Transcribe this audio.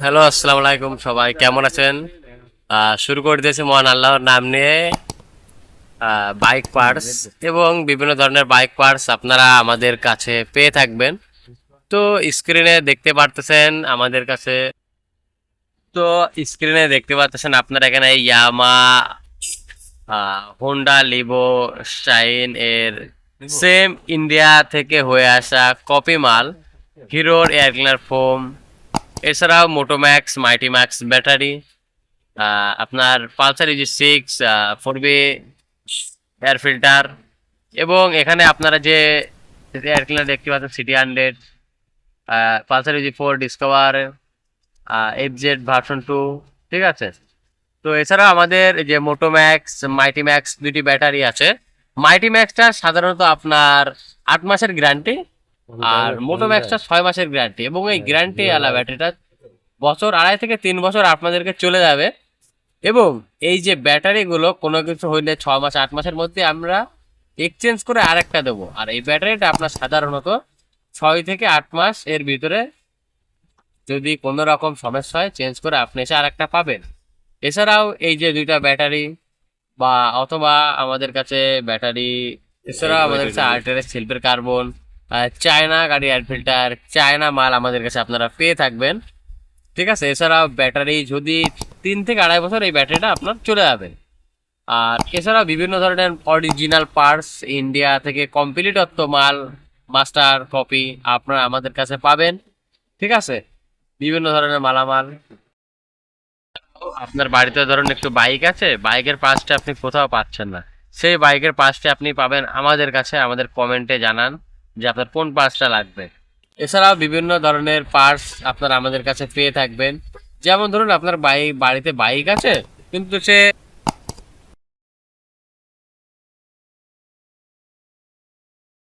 Hello, আসসালামু আলাইকুম সবাই, কেমন আছেন? শুরু করে দিয়েছি মহান আল্লাহর নাম নিয়ে। বাইক পার্টস এবং বিভিন্ন ধরনের বাইক পার্টস আপনারা আমাদের কাছে পেয়ে থাকবেন। তো স্ক্রিনে দেখতে পারতেছেন আমাদের কাছে। তো স্ক্রিনে দেখতে পাচ্ছেন আপনারা এখানে ইয়ামা হোন্ডা লিভো শাইন এর সেম ইন্ডিয়া থেকে হয়ে আসা কপি মাল হিরোর এয়ার ক্লিনার ফোম এছাড়াও মোটোম্যাক্স মাইটি ম্যাক্স ব্যাটারি আপনার Pulsar easy six four B air filter এবং এখানে আপনারা যে এয়ার ক্লিনার দেখতে পাচ্ছেন CT hundred Pulsar easy four Discover F Z version two ঠিক আছে? তো এছাড়াও আমাদের যে মোটোম্যাক্স মাইটি ম্যাক্স দুটি ব্যাটারি আছে। মাইটি ম্যাক্সটা সাধারণত আপনার আট মাসের গ্যারান্টি আর মোটোম্যাক্সটা ছয় মাসের গ্যারান্টি এবং এই গ্যারান্টি আলা ব্যাটারিটা বছর আড়াই থেকে তিন বছর আপনাদেরকে চলে যাবে। এবং এই যে ব্যাটারিগুলো কোনো কিছু হইলে ছ মাস আট মাসের মধ্যে আমরা এক্সচেঞ্জ করে আরেকটা দেবো। আর এই ব্যাটারিটা আপনার সাধারণত ছয় থেকে আট মাস এর ভিতরে যদি কোনো রকম সমস্যা হয় চেঞ্জ করে আপনি এসে আরেকটা পাবেন। এছাড়াও এই যে দুইটা ব্যাটারি বা অথবা আমাদের কাছে ব্যাটারি এছাড়াও আমাদের কাছে আর্টের শিল্পের কার্বন চায়না গাড়ি এয়ার ফিল্টার, চায়না মাল আমাদের কাছে আপনারা পেয়ে থাকবেন। ঠিক আছে? এছাড়াও ব্যাটারি যদি তিন থেকে আড়াই বছর এই ব্যাটারিটা আপনার চলে যাবে। আর এছাড়াও বিভিন্ন ধরনের অরিজিনাল পার্টস ইন্ডিয়া থেকে কমপ্লিটত্ব মাল মাস্টার কপি আপনারা আমাদের কাছে পাবেন। ঠিক আছে? বিভিন্ন ধরনের মালামাল। আপনার বাড়িতে ধরুন একটু বাইক আছে বাইকের পার্টসটা আপনি কোথাও পাচ্ছেন না। সেই বাইকের পার্টসটা আপনি পাবেন আমাদের কাছে, আমাদের কমেন্টে জানান। যে আপনার কোন পার্টসটা লাগবে। এছাড়াও বিভিন্ন ধরনের পার্টস আপনার আমাদের কাছে পেয়ে থাকবেন। যেমন ধরুন আপনার বাইক বাড়িতে বাইক আছে, কিন্তু সে